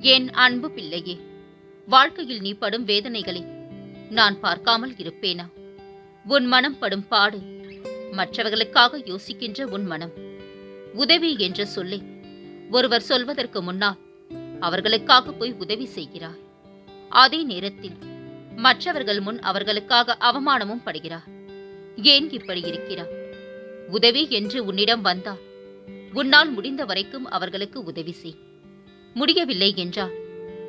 என் அன்பு பிள்ளையே வாழ்க்கையில் நீ படும் வேதனைகளை நான் பார்க்காமல் இருப்பேனா? உன் மனம் படும் பாடு மற்றவர்களுக்காக யோசிக்கின்ற உன் மனம். உதவி என்ற சொல்லை. ஒருவர் சொல்வதற்கு முன்னால் அவர்களுக்காக போய் உதவி செய்கிறார். அதே நேரத்தில் மற்றவர்கள் முன் அவர்களுக்காக அவமானமும் படுகிறார். ஏன் இப்படி இருக்கிறார் உதவி என்று உன்னிடம் வந்தால் உன்னால் முடிந்த வரைக்கும் அவர்களுக்கு உதவி செய். முடியவில்லை என்றால்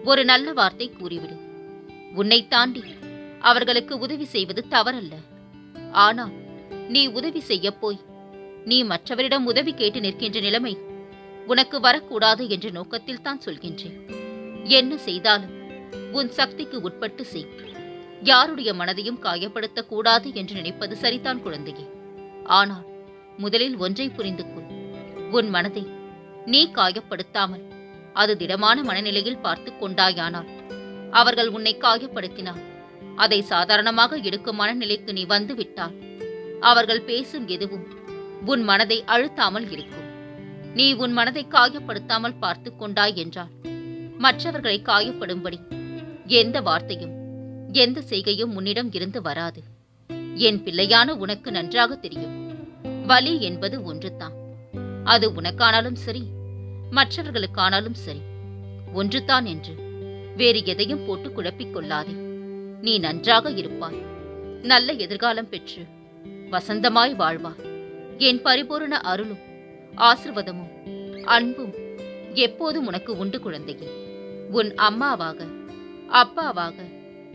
ஒரு நல்ல வார்த்தை கூறிவிடு. உன்னை தாண்டி அவர்களுக்கு உதவி செய்வது தவறல்ல. ஆனால் நீ உதவி செய்யப் போய் நீ மற்றவரிடம் உதவி கேட்டு நிற்கின்ற நிலைமை உனக்கு வரக்கூடாது என்ற நோக்கத்தில் தான் சொல்கின்றேன். என்ன செய்தாலும் உன் சக்திக்கு உட்பட்டு செய். யாருடைய மனதையும் காயப்படுத்தக்கூடாது என்று நினைப்பது சரிதான் குழந்தையே. ஆனால் முதலில் ஒன்றை புரிந்து கொள். உன் மனதை நீ காயப்படுத்தாமல் அது திடமான மனநிலையில் பார்த்து கொண்டாயானால் அவர்கள் உன்னை காயப்படுத்தினார். அதை சாதாரணமாக எடுக்கும் மனநிலைக்கு நீ வந்து விட்டால் அவர்கள் பேசும் எதுவும் உன் மனதை அழுத்தாமல் இருக்கும். நீ உன் மனதை காயப்படுத்தாமல் பார்த்து கொண்டாய் என்றால் மற்றவர்களை காயப்படும்படி எந்த வார்த்தையும் எந்த செய்கையும் உன்னிடம் இருந்து வராது. என் பிள்ளையான உனக்கு நன்றாக தெரியும். வலி என்பது ஒன்றுதான். அது உனக்கானாலும் சரி மற்றவர்களுக்கானாலும் சரி. ஒன்றுதான் என்று. வேறு எதையும் போட்டு குழப்பிக் கொள்ளாதே நீ நன்றாக இருப்பாய். நல்ல எதிர்காலம் பெற்று. வசந்தமாய் வாழ்வாய் என் பரிபூரண அருளும் ஆசிர்வாதமும் அன்பும் எப்போதும் உனக்கு உண்டு குழந்தையே. உன் அம்மாவாக அப்பாவாக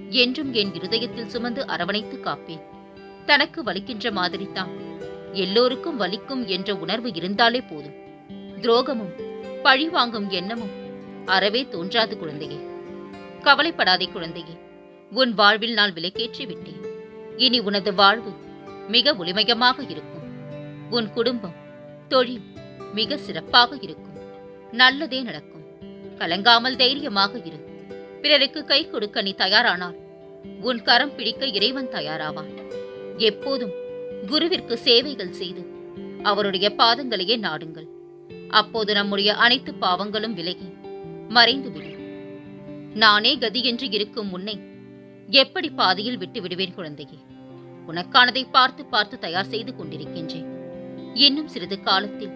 என்றும் என் இருதயத்தில் சுமந்து அரவணைத்து காப்பேன். தனக்கு வலிக்கின்ற மாதிரிதான் எல்லோருக்கும் வலிக்கும் என்ற உணர்வு இருந்தாலே போதும். துரோகமும் பழிவாங்கும் எண்ணமும் அறவே தோன்றாது குழந்தையே. கவலைப்படாதே குழந்தையே. உன் வாழ்வில் நான் விலைக்கேற்றி விட்டேன். இனி உனது வாழ்வு மிக ஒளிமயமாக இருக்கும். உன் குடும்பம் தொழில் மிக சிறப்பாக இருக்கும். நல்லதே நடக்கும். கலங்காமல் தைரியமாக இரு. பிறருக்கு கை கொடுக்க நீ தயாரானால் உன் கரம் பிடிக்க இறைவன் தயாராவான் எப்போதும் குருவிற்கு சேவைகள் செய்து அவருடைய பாதங்களையே நாடுங்கள். அப்போது நம்முடைய அனைத்து பாவங்களும் விலகி மறைந்துவிடும். நானே கதி என்று இருக்கும் முன்னை எப்படி பாதையில் விட்டு விடுவேன் குழந்தையே? உனக்கானதை பார்த்து பார்த்து தயார் செய்து கொண்டிருக்கின்றேன். இன்னும் சிறிது காலத்தில்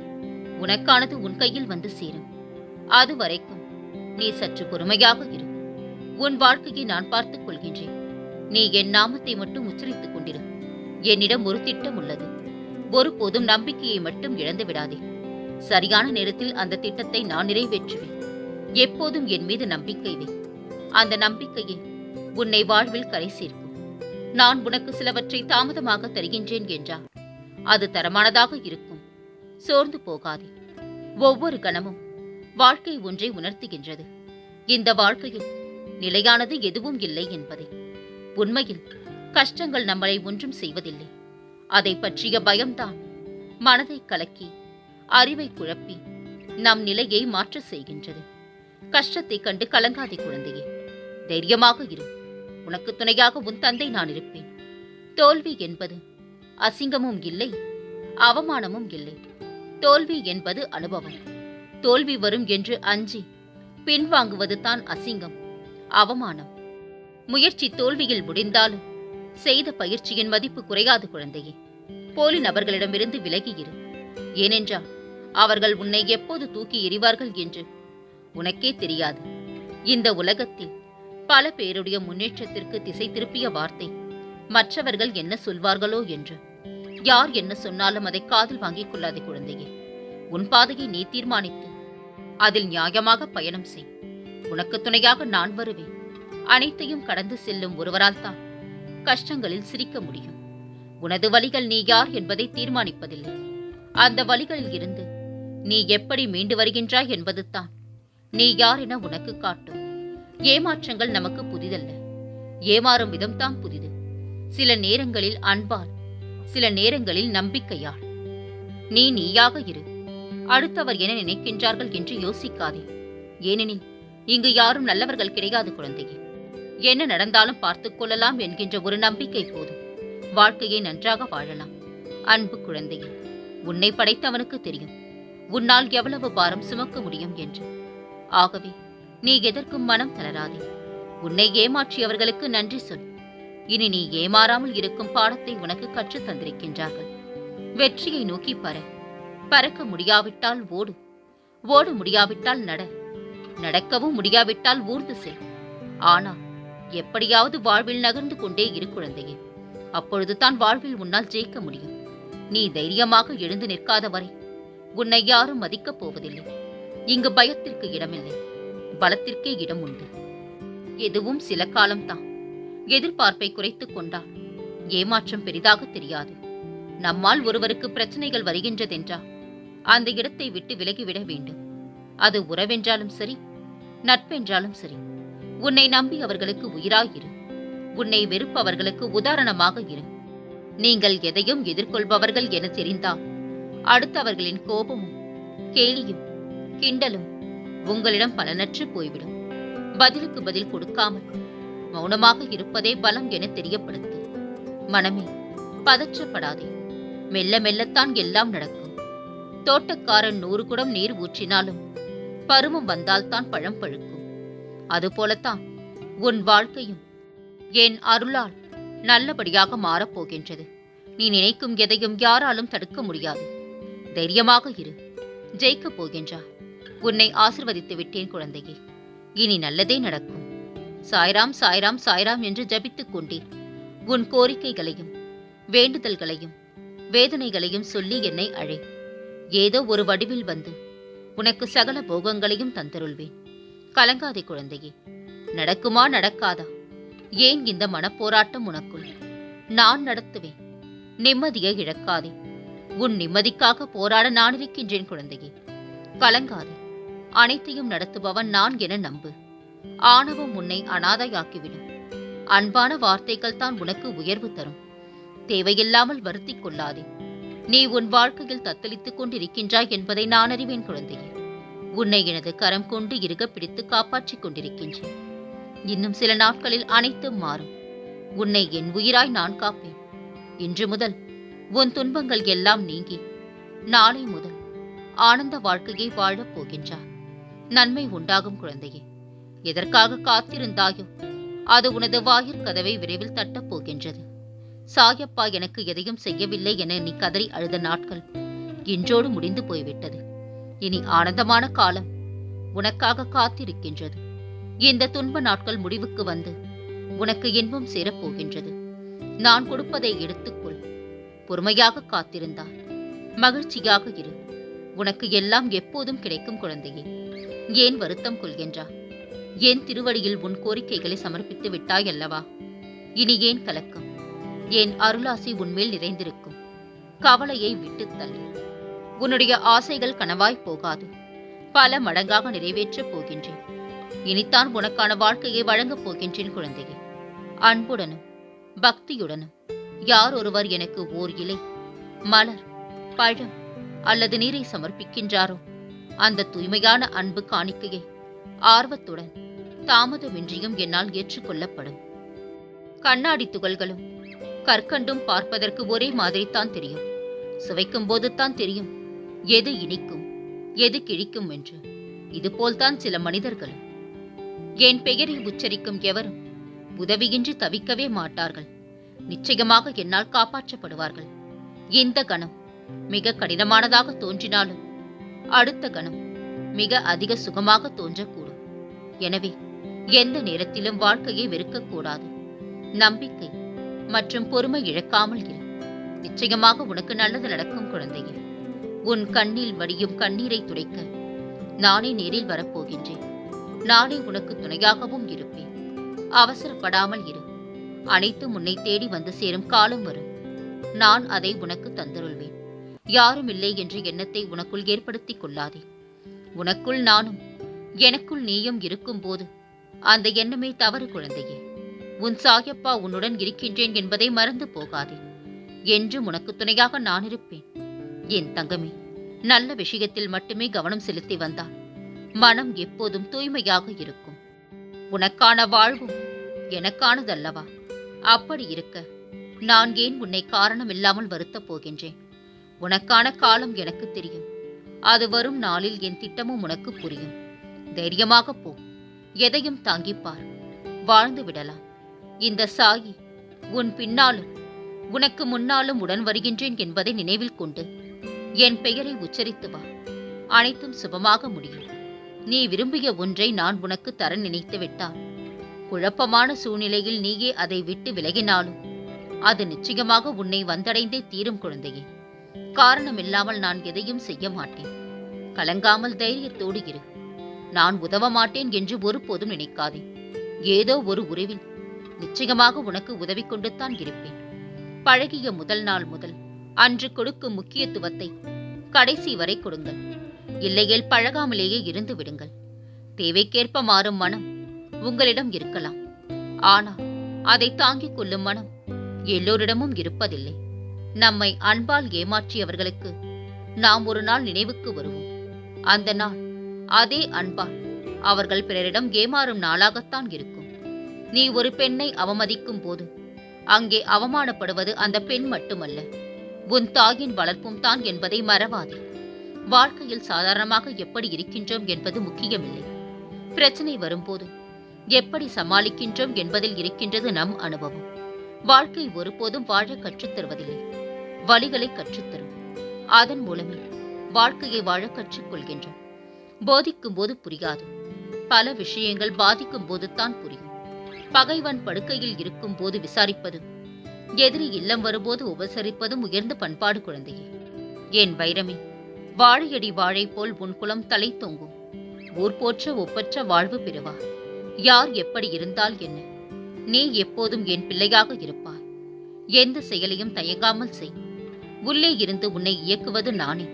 உனக்கானது உன் கையில் வந்து சேரும். அது வரைக்கும் நீ சற்று பொறுமையாக இரு. உன் வாழ்க்கையை நான் பார்த்துக் கொள்கின்றேன். நீ என் நாமத்தை மட்டும் உச்சரித்துக் கொண்டிரு. என்னிடம் ஒரு திட்டம் உள்ளது. ஒருபோதும் நம்பிக்கையை மட்டும் இழந்து விடாதே சரியான நேரத்தில் அந்த திட்டத்தை நான் நிறைவேற்றுவேன். எப்போதும் என் மீது நம்பிக்கை வை. அந்த நம்பிக்கையை உன்னை வாழ்வில் கரை சேர்க்கும். நான் உனக்கு சிலவற்றை தாமதமாக தருகின்றேன் என்றார் அது தரமானதாக இருக்கும். சோர்ந்து போகாதே. ஒவ்வொரு கணமும் வாழ்க்கை ஒன்றை உணர்த்துகின்றது. இந்த வாழ்க்கையில் நிலையானது எதுவும் இல்லை என்பதை. உண்மையில் கஷ்டங்கள் நம்மளை ஒன்றும் செய்வதில்லை. அதை பற்றிய பயம்தான் மனதை கலக்கி அறிவை குழப்பி நம் நிலையை மாற்ற செய்கின்றது. கஷ்டத்தை கண்டு கலங்காதே குழந்தையே. தைரியமாக இரு. உனக்கு துணையாக உன் தந்தை நான் இருப்பேன். தோல்வி என்பது அசிங்கமும் இல்லை அவமானமும் இல்லை. தோல்வி என்பது அனுபவம். தோல்வி வரும் என்று அஞ்சி பின்வாங்குவது தான் அசிங்கம் அவமானம். முயற்சி தோல்வியில் முடிந்தாலும் செய்த பயிற்சியின் மதிப்பு குறையாது குழந்தையே. போலி நபர்களிடமிருந்து விலகியிரு ஏனென்றால் அவர்கள் உன்னை எப்போது தூக்கி எறிவார்கள் என்று. உனக்கே தெரியாது. இந்த உலகத்தில் பல பேருடைய முன்னேற்றத்திற்கு திசை திருப்பிய வார்த்தை மற்றவர்கள் என்ன சொல்வார்களோ என்று. யார் என்ன சொன்னாலும் அதை காதில் வாங்கிக் கொள்ளாதே குழந்தையே. உன் பாதையை நீ தீர்மானித்து அதில் நியாயமாக பயணம் செய். உனக்கு துணையாக நான் வருவேன். அனைத்தையும் கடந்து செல்லும் ஒருவரால் தான் கஷ்டங்களில் சிரிக்க முடியும். உனது வழிகள் நீ யார் என்பதை தீர்மானிப்பதில்லை. அந்த வழிகளில் இருந்து நீ எப்படி மீண்டு வருகின்றாய் என்பது தான் நீ யார் என உனக்கு காட்டும் ஏமாற்றங்கள் நமக்கு புதிதல்ல. ஏமாறும் விதம்தான் புதிது. சில நேரங்களில் அன்பால் சில நேரங்களில் நம்பிக்கையால். நீ நீயாக இரு. அடுத்தவர் என நினைக்கின்றார்கள் என்று யோசிக்காதே. ஏனெனில் இங்கு யாரும் நல்லவர்கள் கிடையாது குழந்தையே. என்ன நடந்தாலும் பார்த்துக் கொள்ளலாம் என்கின்ற ஒரு நம்பிக்கை போதும் வாழ்க்கையை நன்றாக வாழலாம். அன்பு குழந்தையே உன்னை படைத்தவனுக்கு தெரியும். உன்னால் எவ்வளவு பாரம் சுமக்க முடியும் என்று. ஆகவே நீ எதற்கும் மனம் தளராதே. உன்னை ஏமாற்றியவர்களுக்கு நன்றி சொல். இனி நீ ஏமாறாமல் இருக்கும் பாடத்தை உனக்கு கற்றுத் தந்திருக்கின்றார்கள். வெற்றியை நோக்கி பற பறக்க முடியாவிட்டால் ஓடு. ஓட முடியாவிட்டால் நட. நடக்கவும் முடியாவிட்டால் ஊர்ந்து செல். ஆனால் எப்படியாவது வாழ்வில் நகர்ந்து கொண்டே இரு குழந்தையே. அப்பொழுதுதான் வாழ்வில் உன்னால் ஜெயிக்க முடியும். நீ தைரியமாக எழுந்து நிற்காத வரை உன்னை யாரும் மதிக்கப் போவதில்லை. இங்கு பயத்திற்கு இடமில்லை. பலத்திற்கே இடம் உண்டு. எதுவும் சில காலம்தான். எதிர்பார்ப்பை குறைத்துக் கொண்டால் ஏமாற்றம் பெரிதாக தெரியாது. நம்மால் ஒருவருக்கு பிரச்சனைகள் வருகின்றதென்றால் அந்த இடத்தை விட்டு விலகிவிட வேண்டும். அது உறவென்றாலும் சரி நட்பென்றாலும் சரி உன்னை நம்பி அவர்களுக்கு உயிராயிரு உன்னை வெறுப்பவர்களுக்கு உதாரணமாக இரு. நீங்கள் எதையும் எதிர்கொள்பவர்கள் என தெரிந்தால் அடுத்தவர்களின் கோபமும் கேலியும் கிண்டலும் உங்களிடம் பலனற்று போய்விடும். பதிலுக்கு பதில் கொடுக்காமல் மௌனமாக இருப்பதே பலம் என தெரியப்படுத்து. மனமே பதற்றப்படாதே. மெல்ல மெல்லத்தான் எல்லாம் நடக்கும். தோட்டக்காரன் நூறு குடம் நீர் ஊற்றினாலும் பருமம் வந்தால்தான் பழம் பழுக்கும். அதுபோலத்தான் உன் வாழ்க்கையும் என் அருளால் நல்லபடியாக மாறப்போகின்றது நீ நினைக்கும் எதையும் யாராலும் தடுக்க முடியாது. தைரியமாக இரு. ஜெயிக்கப் போகின்றாய். உன்னை ஆசிர்வதித்து விட்டேன் குழந்தையே. இனி நல்லதே நடக்கும். சாய்ராம் சாய்ராம் சாய்ராம் என்று ஜபித்துக் கொண்டேன் உன் கோரிக்கைகளையும் வேண்டுதல்களையும் வேதனைகளையும் சொல்லி என்னை அழை. ஏதோ ஒரு வடிவில் வந்து உனக்கு சகல போகங்களையும் தந்தருள்வேன். கலங்காதே குழந்தையே. நடக்குமா நடக்காதா? ஏன் இந்த மனப்போராட்டம் உனக்குள்? நான் நடத்துவேன். நிம்மதியை இழக்காதே. உன் நிம்மதிக்காக போராட நான் இருக்கின்றேன் குழந்தையே. கலங்காது. அனைத்தையும் நடத்துபவன் நான் என நம்பு. ஆணவம் உன்னை அனாதையாக்கிவிடும். அன்பான வார்த்தைகள் தான் உனக்கு உயர்வு தரும். தேவையில்லாமல் வருத்திக் கொள்ளாதே. நீ உன் வாழ்க்கையில் தத்தளித்துக் கொண்டிருக்கின்றாய் என்பதை நான் அறிவேன் குழந்தையே. உன்னை எனது கரம் கொண்டு இருக பிடித்து காப்பாற்றிக் கொண்டிருக்கின்றேன். இன்னும் சில நாட்களில் அனைத்தும் மாறும். உன்னை என் உயிராய் நான் காப்பேன். இன்று முதல் உன் துன்பங்கள் எல்லாம் நீங்கி நாளை முதல் ஆனந்த வாழ்க்கையை வாழப் போகின்றார் நன்மை உண்டாகும் குழந்தையே எதற்காக காத்திருந்தாயோ அது உனது வாயிற் கதவை விரைவில் தட்டப் போகின்றது. சாயப்பா எனக்கு எதையும் செய்யவில்லை என நீ கதறி அழுத நாட்கள் இன்றோடு முடிந்து போய்விட்டது. இனி ஆனந்தமான காலம் உனக்காக காத்திருக்கின்றது. இந்த துன்ப நாட்கள் முடிவுக்கு வந்து உனக்கு இன்பம் சேரப் போகின்றது. நான் கொடுப்பதை எடுத்துக்கொள். பொறுமையாக காத்திருந்தார் மகிழ்ச்சியாக இரு. உனக்கு எல்லாம் எப்போதும் கிடைக்கும் குழந்தையே. ஏன் வருத்தம் கொள்கின்றா என் திருவடியில் உன் கோரிக்கைகளை சமர்ப்பித்து விட்டாய் அல்லவா? இனி ஏன் கலக்கம்? என் அருளாசி உன்மேல் நிறைந்திருக்கும்? கவலையை விட்டுத் தள்ளு. உன்னுடைய ஆசைகள் கனவாய் போகாது. பல மடங்காக நிறைவேற்றப் போகின்றேன். இனித்தான் உனக்கான வாழ்க்கையை வழங்கப் போகின்றேன் குழந்தையே. அன்புடனும் பக்தியுடனும் யார் ஒருவர் எனக்கு ஓர் இலை மலர் பழம் அல்லது நீரை சமர்ப்பிக்கின்றாரோ? அந்த தூய்மையான அன்பு காணிக்கையை ஆர்வத்துடன் தாமதமின்றியும் என்னால் ஏற்றுக்கொள்ளப்படும். கண்ணாடி துகள்களும் கற்கண்டும் பார்ப்பதற்கு ஒரே மாதிரித்தான் தெரியும். சுவைக்கும் போதுதான் தெரியும் எது இனிக்கும் எது கிழிக்கும் என்று. இதுபோல்தான் சில மனிதர்களும். என் பெயரை உச்சரிக்கும் எவரும் உதவியின்றி தவிக்கவே மாட்டார்கள். நிச்சயமாக என்னால் காப்பாற்றப்படுவார்கள். இந்த கணம் மிக கடினமானதாக தோன்றினாலும் அடுத்த கணம் மிக அதிக சுகமாக தோன்றக்கூடும். எனவே எந்த நேரத்திலும் வாழ்க்கையை வெறுக்கக்கூடாது. நம்பிக்கை மற்றும் பொறுமை இழக்காமல் இரு. நிச்சயமாக உனக்கு நல்லது நடக்கும் குழந்தையே. உன் கண்ணில் வடியும் கண்ணீரை துடைக்க நானே நேரில் வரப்போகின்றேன். நானே உனக்கு துணையாகவும் இருப்பேன். அவசரப்படாமல் இரு. அனைத்து முன்னை தேடி வந்து சேரும் காலம் வரும். நான் அதை உனக்கு தந்தருள்வேன். யாரும் இல்லை என்ற எண்ணத்தை உனக்குள் ஏற்படுத்திக் கொள்ளாதே. உனக்குள் நானும் எனக்குள் நீயும் இருக்கும்போது அந்த எண்ணமே தவறு குழந்தையே. உன் சாயப்பா உன்னுடன் இருக்கின்றேன் என்பதை மறந்து போகாதே. என்றும் உனக்கு துணையாக நான் இருப்பேன். என் தங்கமே நல்ல விஷயத்தில் மட்டுமே கவனம் செலுத்தி வந்தால் மனம் எப்போதும் தூய்மையாக இருக்கும். உனக்கான வாழ்வும் எனக்கானதல்லவா? அப்படி இருக்க. நான் ஏன் உன்னை காரணமில்லாமல் வருத்தப் போகின்றேன்? உனக்கான காலம் எனக்கு தெரியும். அது வரும் நாளில் என் திட்டமும் உனக்கு புரியும். தைரியமாக போ. எதையும் தாங்கிப்பார் வாழ்ந்து விடலாம். இந்த சாயி உன் பின்னாலும் உனக்கு முன்னாலும் உடன் வருகின்றேன் என்பதை நினைவில் கொண்டு என் பெயரை உச்சரித்து வா. அனைத்தும் சுபமாக முடியும். நீ விரும்பிய ஒன்றை நான் உனக்கு தர நினைத்து விட்டால் குழப்பமான சூழ்நிலையில் நீயே அதை விட்டு விலகினாலும் அது நிச்சயமாக உன்னை வந்தடைந்தே தீரும் குழந்தையே. காரணமில்லாமல் நான் எதையும் செய்ய மாட்டேன். கலங்காமல் தைரியத்தோடு இரு. நான் உதவ மாட்டேன் என்று ஒருபோதும் நினைக்காதே. ஏதோ ஒரு உறவில் நிச்சயமாக உனக்கு உதவி கொண்டுத்தான் இருப்பேன். பழகிய முதல் நாள் முதல் அன்று கொடுக்கும் முக்கியத்துவத்தை கடைசி வரை கொடுங்கள். இல்லையேல் பழகாமலேயே இருந்து விடுங்கள். தேவைக்கேற்ப மாறும் மனம் உங்களிடம் இருக்கலாம். ஆனால் அதை தாங்கிக் கொள்ளும் மனம் எல்லோரிடமும் இருப்பதில்லை. நம்மை அன்பால் ஏமாற்றியவர்களுக்கு நாம் ஒரு நாள் நினைவுக்கு வருவோம். அந்த நாள் அதே அன்பால் அவர்கள் பிறரிடம் ஏமாறும் நாளாகத்தான் இருக்கும். நீ ஒரு பெண்ணை அவமதிக்கும் போது அங்கே அவமானப்படுவது அந்த பெண் மட்டுமல்ல. உன் தாயின் வளர்ப்பும் தான் என்பதை மறவாதே. வாழ்க்கையில் சாதாரணமாக எப்படி இருக்கின்றோம் என்பது முக்கியமில்லை. பிரச்சனை வரும்போது எப்படி சமாளிக்கின்றோம் என்பதில் இருக்கின்றது நம் அனுபவம். வாழ்க்கை ஒருபோதும் வாழ கற்றுத் தருவதில்லை. வழிகளை கற்றுத்தரும் அதன் மூலமே வாழ்க்கையை வாழ கற்றுக்கொள்கின்றோம் போதிக்கும் போது புரியாது. பல விஷயங்கள் பாதிக்கும் போதுதான் புரியும். பகைவன் படுக்கையில் இருக்கும் போது விசாரிப்பதும் எதிரி இல்லம் வரும்போது உபசரிப்பதும் உயர்ந்த பண்பாடு குழந்தையே. ஏன் வைரமே வாழையடி வாழை போல் உன் குலம் தலை தொங்கும். ஊர் போற்ற ஒப்பற்ற வாழ்வு பெறுவார் யார் எப்படி இருந்தால் என்ன? நீ எப்போதும் என் பிள்ளையாக இருப்பாய். எந்த செயலையும் தயங்காமல் செய். உள்ளே இருந்து உன்னை இயக்குவது நானே.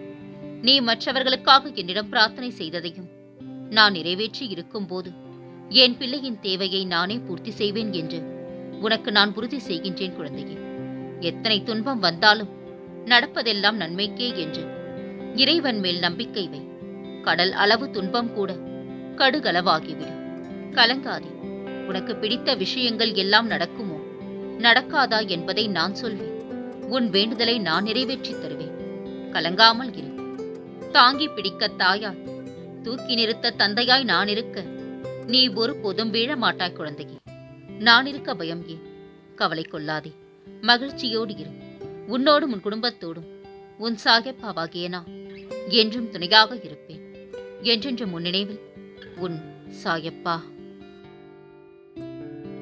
நீ மற்றவர்களுக்காக என்னிடம் பிரார்த்தனை செய்ததையும் நான் நிறைவேற்றி இருக்கும்போது என் பிள்ளையின் தேவையை நானே பூர்த்தி செய்வேன் என்று உனக்கு நான் உறுதி செய்கின்றேன் குழந்தையே. எத்தனை துன்பம் வந்தாலும் நடப்பதெல்லாம் நன்மைக்கே என்று இறைவன் மேல் நம்பிக்கை வை. கடல் அளவு துன்பம் கூட கடுகளவாகிவிடும். கலங்காதே. உனக்கு பிடித்த விஷயங்கள் எல்லாம் நடக்குமோ? நடக்காதா என்பதை நான் சொல்வேன். உன் வேண்டுதலை நான் நிறைவேற்றித் தருவேன். கலங்காமல் இரு. தாங்கி பிடிக்க தாயாய். தூக்கி நிறுத்த தந்தையாய் நான் இருக்க. நீ ஒரு போதும் வீழ மாட்டாய் குழந்தையே. நான் இருக்க பயம் ஏன்? கவலை கொள்ளாதே. மகிழ்ச்சியோடு இரு. உன்னோடும் உன் குடும்பத்தோடும். உன் சாகப்பாவாகிய நான் என்றும் துணையாக இருப்பேன். என்றென்றும் உன் நினைவில் உன் சாயப்பா.